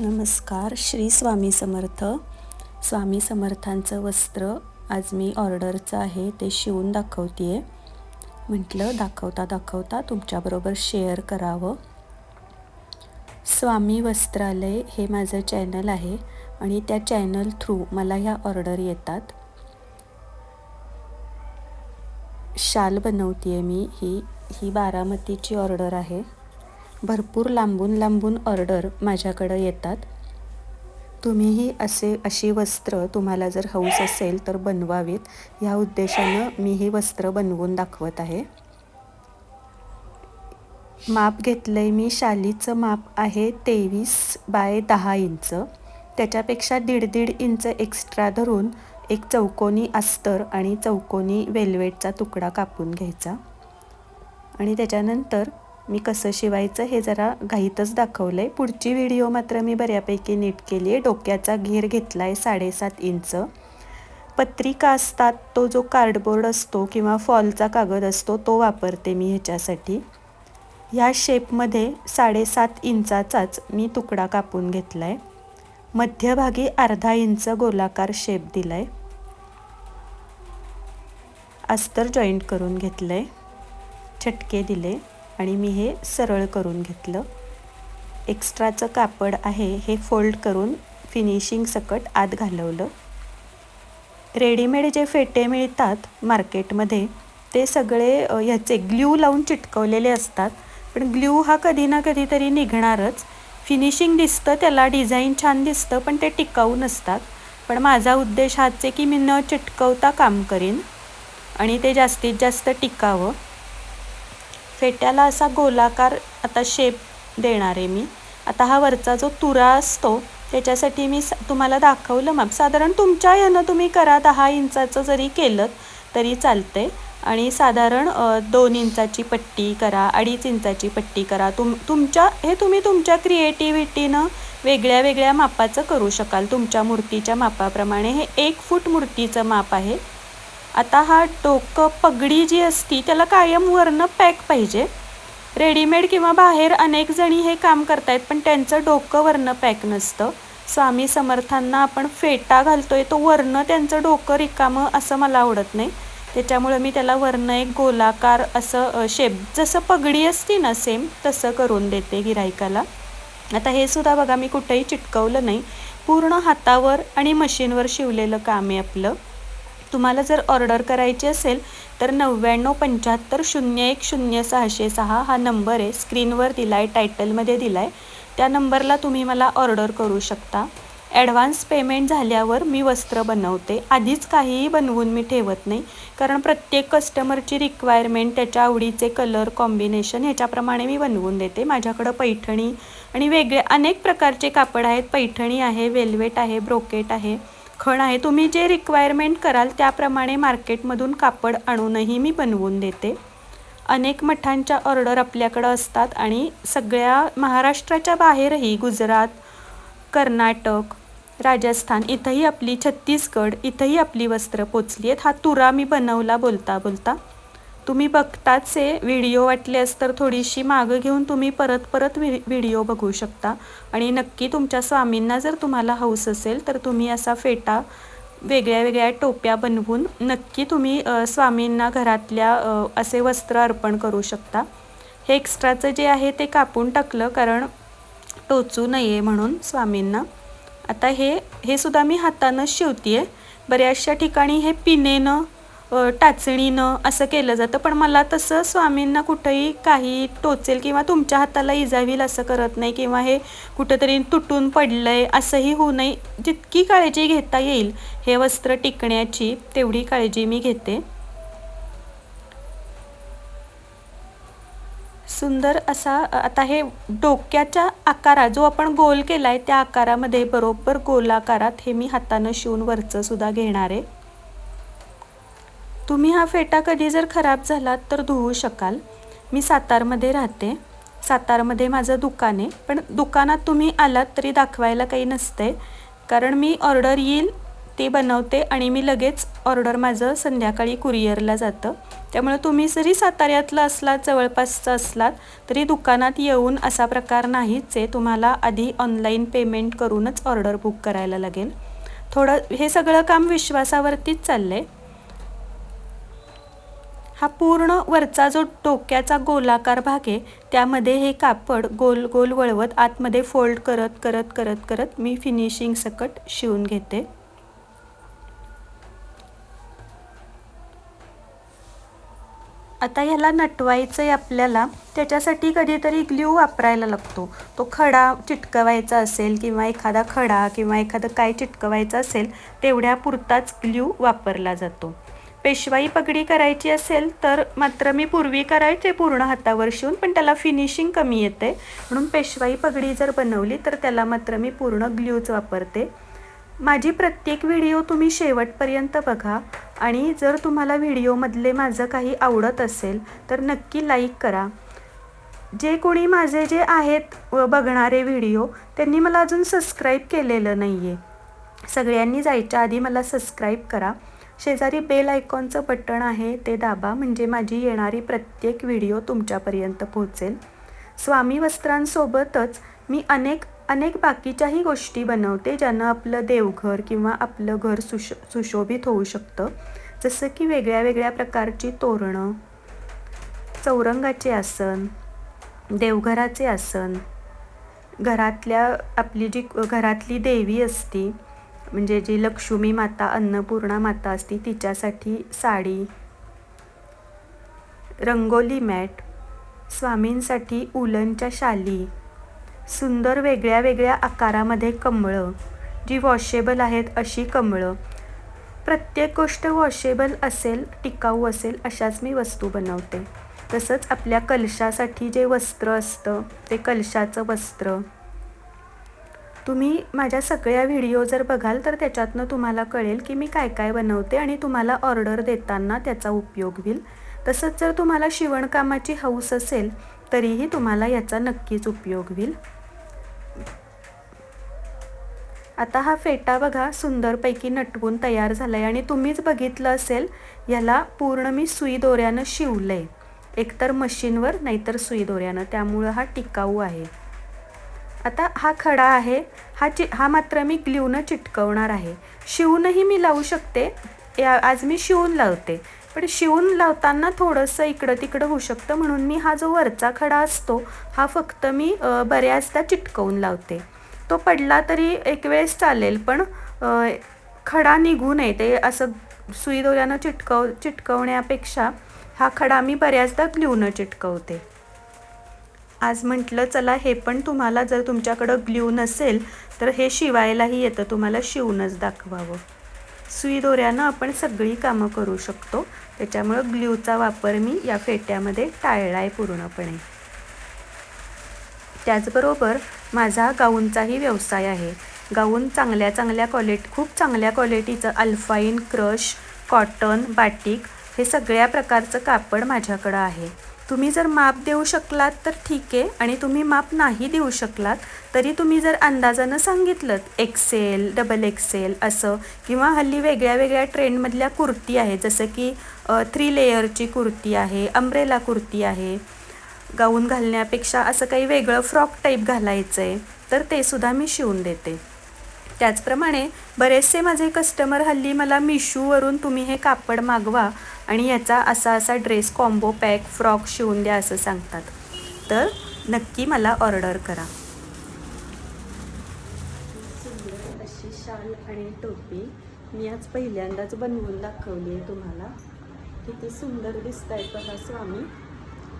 नमस्कार श्री स्वामी समर्थ. स्वामी समर्थांचं वस्त्र आज मी ऑर्डरचं आहे ते शिवून दाखवते आहे म्हटलं दाखवता दाखवता तुमच्याबरोबर शेअर करावं. स्वामी वस्त्रालय हे माझं चॅनल आहे आणि त्या चॅनल थ्रू मला ह्या ऑर्डर येतात. शाल बनवते आहे मी ही ही बारामतीची ऑर्डर आहे. भरपूर लांबून लांबून ऑर्डर माझ्याकडं येतात. तुम्हीही असे अशी वस्त्र तुम्हाला जर हौस असेल तर बनवावीत. ह्या उद्देशानं मी ही वस्त्र बनवून दाखवत आहे. माप घेतलं आहे मी. शालीचं माप आहे तेवीस बाय दहा इंच. त्याच्यापेक्षा दीड दीड इंच एक्स्ट्रा धरून एक चौकोनी अस्तर आणि चौकोनी वेल्वेटचा तुकडा कापून घ्यायचा. आणि त्याच्यानंतर मी कसं शिवायचं हे जरा घाईतच दाखवलं आहे पुढची व्हिडिओ मात्र मी बऱ्यापैकी नीट केली आहे डोक्याचा घेर घेतला आहे साडेसात इंच. पत्रिका असतात तो जो कार्डबोर्ड असतो किंवा फॉलचा कागद असतो तो वापरते मी ह्याच्यासाठी. ह्या शेपमध्ये साडेसात इंचाचाच मी तुकडा कापून घेतला आहे मध्यभागी अर्धा इंच गोलाकार शेप दिला आहे अस्तर जॉईंट करून घेतलं आहे छटके दिले. आणि मी हे सरळ करून घेतलं. एक्स्ट्राचं कापड आहे हे फोल्ड करून फिनिशिंग सकट आत घालवलं. रेडीमेड जे फेटे मिळतात मार्केटमध्ये ते सगळे ह्याचे ग्ल्यू लावून चिटकवलेले असतात. पण ग्ल्यू हा कधी ना कधीतरी निघणारच. फिनिशिंग दिसतं त्याला डिझाईन छान दिसतं पण ते टिकाऊ नसतात. पण माझा उद्देश हाच आहे की मी न चिटकवता काम करीन आणि ते जास्तीत जास्त टिकावं. फेट्याला असा गोलाकार आता शेप देणार आहे मी. आता हा वरचा जो तुरा असतो त्याच्यासाठी मी तुम्हाला दाखवलं मग साधारण तुमच्या यानं तुम्ही करा दहा इंचाचं जरी केलं तरी चालते आणि साधारण दोन इंचाची पट्टी करा अडीच इंचाची पट्टी करा. तुम तुमच्या हे तुम्ही तुमच्या क्रिएटिव्हिटीनं वेगळ्या वेगळ्या मापाचं करू शकाल. तुमच्या मूर्तीच्या मापाप्रमाणे. हे एक फूट मूर्तीचं माप आहे. आता हा डोकं पगडी जी असती त्याला कायम वरनं पॅक पाहिजे. रेडीमेड किंवा बाहेर अनेक जणी हे काम करतायत पण त्यांचं डोकं वरनं पॅक नसतं. स्वामी समर्थांना आपण फेटा घालतोय तो वरनं त्यांचं डोकं रिकामं असं मला आवडत नाही. त्याच्यामुळे मी त्याला वरनं एक गोलाकार असं शेप जसं पगडी असती ना सेम तसं करून देते गिरायकाला आता हे सुद्धा बघा मी कुठेही चिटकवलं नाही. पूर्ण हातावर आणि मशीनवर शिवलेलं काम आहे आपलं. तुम्हाला जर ऑर्डर करायची असेल तर नव्याण्णव पंच्याहत्तर शून्य एक शून्य सहाशे सहा हा नंबर आहे. स्क्रीनवर दिला आहे टायटलमध्ये दिला आहे त्या नंबरला तुम्ही मला ऑर्डर करू शकता. ॲडव्हान्स पेमेंट झाल्यावर मी वस्त्र बनवते. आधीच काहीही बनवून मी ठेवत नाही कारण प्रत्येक कस्टमरची रिक्वायरमेंट त्याच्या आवडीचे कलर कॉम्बिनेशन ह्याच्याप्रमाणे मी बनवून देते. माझ्याकडं पैठणी आणि वेगळे अनेक प्रकारचे कापड आहेत. पैठणी आहे वेल्वेट आहे ब्रोकेट आहे. खण आहे. तुम्ही जे रिक्वायरमेंट कराल त्याप्रमाणे मार्केटमधून कापड आणूनही मी बनवून देते. अनेक मठांच्या ऑर्डर आपल्याकडं असतात आणि सगळ्या महाराष्ट्राच्या बाहेरही गुजरात कर्नाटक राजस्थान इथंही आपली छत्तीसगड इथंही आपली वस्त्र पोचली आहेत. हा तुरा मी बनवला बोलता बोलता. तुम्ही बघताच आहे व्हिडिओ वाटल्यास तर थोडीशी मागं घेऊन तुम्ही परत परत व्हि व्हिडिओ बघू शकता. आणि नक्की तुमच्या स्वामींना जर तुम्हाला हौस असेल तर तुम्ही असा फेटा वेगळ्या वेगळ्या टोप्या बनवून नक्की तुम्ही स्वामींना घरातल्या असे वस्त्र अर्पण करू शकता. हे एक्स्ट्राचं जे आहे ते कापून टाकलं कारण टोचू नये म्हणून स्वामींना. आता हे हे सुद्धा मी हातानं शिवते आहे बऱ्याचशा ठिकाणी हे पिनेनं टाचणीनं असं केलं जातं. पण मला तसं स्वामींना कुठंही काही टोचेल किंवा तुमच्या हाताला इजावील असं करत नाही किंवा हे कुठंतरी तुटून पडलं आहे असंही होऊ नये. जितकी काळजी घेता येईल हे वस्त्र टिकण्याची तेवढी काळजी मी घेते. सुंदर असा आता हे डोक्याच्या आकारा जो आपण गोल केला आहे त्या आकारामध्ये बरोबर गोलाकारात हे मी हातानं शिवून वरचंसुद्धा घेणार आहे. तुम्ही हा फेटा कधी जर खराब झाला तर धुवू शकाल. मी सातारमध्ये राहते. सातारमध्ये माझं दुकान आहे. पण दुकानात तुम्ही आलात तरी दाखवायला काही नसते कारण मी ऑर्डर येईल ते बनवते आणि मी लगेच ऑर्डर माझं संध्याकाळी कुरिअरला जातं. त्यामुळे तुम्ही जरी साताऱ्यातलं असलात जवळपासचं असलात तरी दुकानात येऊन असा प्रकार नाहीच आहे. तुम्हाला आधी ऑनलाईन पेमेंट करूनच ऑर्डर बुक करायला लागेल. थोडं हे सगळं काम विश्वासावरतीच चाललं आहे हा पूर्ण वरचा जो डोक्याचा गोलाकार भाग आहे त्यामध्ये हे कापड गोल गोल वळवत आतमध्ये फोल्ड करत करत करत करत मी फिनिशिंग सकट शिवून घेते. आता ह्याला नटवायचं आहे आपल्याला त्याच्यासाठी कधीतरी ग्ल्यू वापरायला लागतो. तो खडा चिटकवायचा असेल किंवा एखादा खडा किंवा एखादं काय चिटकवायचं असेल तेवढ्या पुरताच ग्ल्यू वापरला जातो. पेशवाई पगडी करायची असेल तर मात्र मी पूर्वी करायचे पूर्ण हातावर शिवून पण त्याला फिनिशिंग कमी येते. म्हणून पेशवाई पगडी जर बनवली तर त्याला मात्र मी पूर्ण ग्ल्यूच वापरते. माझी प्रत्येक व्हिडिओ तुम्ही शेवटपर्यंत बघा आणि जर तुम्हाला व्हिडिओमधले माझं काही आवडत असेल तर नक्की लाईक करा. जे कोणी माझे जे आहेत बघणारे व्हिडिओ त्यांनी मला अजून सबस्क्राईब केलेलं नाही आहे सगळ्यांनी जायच्या आधी मला सबस्क्राईब करा. शेजारी बेल आयकॉनचं बटण आहे ते दाबा म्हणजे माझी येणारी प्रत्येक व्हिडिओ तुमच्यापर्यंत पोहोचेल. स्वामी वस्त्रांसोबतच मी अनेक अनेक बाकीच्याही गोष्टी बनवते ज्यानं आपलं देवघर किंवा आपलं घर सुश सुशोभित होऊ शकतं. जसं की वेगळ्या वेगळ्या प्रकारची तोरणं चौरंगाचे आसन देवघराचे आसन घरातल्या आपली जी घरातली देवी असती म्हणजे जी लक्ष्मी माता अन्नपूर्णा माता असती तिच्यासाठी साडी रंगोली मॅट स्वामींसाठी उलनच्या शाली सुंदर वेगळ्या वेगळ्या आकारामध्ये कमळं जी वॉशेबल आहेत अशी कमळं. प्रत्येक गोष्ट वॉशेबल असेल टिकाऊ असेल अशाच मी वस्तू बनवते. तसंच आपल्या कलशासाठी जे वस्त्र असतं ते कलशाचं वस्त्र. तुम्ही माझ्या सगळ्या व्हिडिओ जर बघाल तर त्याच्यातनं तुम्हाला कळेल की मी काय काय बनवते आणि तुम्हाला ऑर्डर देताना त्याचा उपयोग होईल. तसंच जर तुम्हाला शिवणकामाची हौस असेल तरीही तुम्हाला याचा नक्कीच उपयोग होईल. आता हा फेटा बघा सुंदरपैकी नटवून तयार झाला आहे आणि तुम्हीच बघितलं असेल याला पूर्ण मी सुई दोऱ्यानं शिवलं आहे एकतर मशीनवर नाहीतर सुई दोऱ्यानं. त्यामुळं हा टिकाऊ आहे. आता हा खडा आहे. हा चि हा मात्र मी ग्ल्यूनं चिटकवणार आहे. शिवूनही मी लावू शकते. या आज मी शिवून लावते. पण शिवून लावताना थोडंसं इकडं तिकडं होऊ शकतं. म्हणून मी हा जो वरचा खडा असतो हा फक्त मी बऱ्याचदा चिटकवून लावते. तो पडला तरी एक वेळेस चालेल पण खडा निघू नये. ते असं सुई दोऱ्यानं चिटकव चिटकवण्यापेक्षा हा खडा मी बऱ्याचदा ग्ल्यूनं चिटकवते. आज म्हटलं चला हे पण तुम्हाला जर तुमच्याकडं ग्ल्यू नसेल तर हे शिवायलाही येतं. तुम्हाला शिवूनच दाखवावं. सुई दोऱ्यानं आपण सगळी कामं करू शकतो. त्याच्यामुळं ग्ल्यूचा वापर मी या फेट्यामध्ये टाळला आहे पूर्णपणे. त्याचबरोबर माझा गाऊनचाही व्यवसाय आहे. गाऊन चांगल्या चांगल्या क्वालिटी खूप चांगल्या क्वालिटीचं अल्फाईन क्रश कॉटन बाटिक हे सगळ्या प्रकारचं कापड माझ्याकडं आहे. तुम्ही जर माप देऊ शकलात तर ठीक आहे आणि तुम्ही माप नाही देऊ शकलात तरी तुम्ही जर अंदाजानं सांगितलं एक्सेल डबल एक्सेल असं किंवा हल्ली वेगळ्या वेगळ्या ट्रेंडमधल्या कुर्ती आहे जसं की थ्री लेयरची कुर्ती आहे अम्ब्रेला कुर्ती आहे गाऊन घालण्यापेक्षा असं काही वेगळं फ्रॉक टाईप घालायचं आहे तर ते सुद्धा मी शिवून देते. त्याचप्रमाणे बरेचसे माझे कस्टमर हल्ली मला मिशूवरून तुम्ही हे कापड मागवा आणि याचा असा असा ड्रेस कॉम्बो पॅक फ्रॉक शिवून द्या असं सांगतात. तर नक्की मला ऑर्डर करा. सुंदर अशी शाल आणि टोपी मी आज पहिल्यांदाच बनवून दाखवली आहे तुम्हाला. किती सुंदर दिसत आहे बघा स्वामी.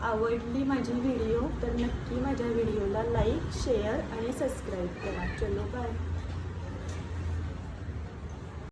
आवडली माझी व्हिडिओ तर नक्की माझ्या व्हिडिओला लाईक शेअर आणि सबस्क्राईब करा. चलो बाय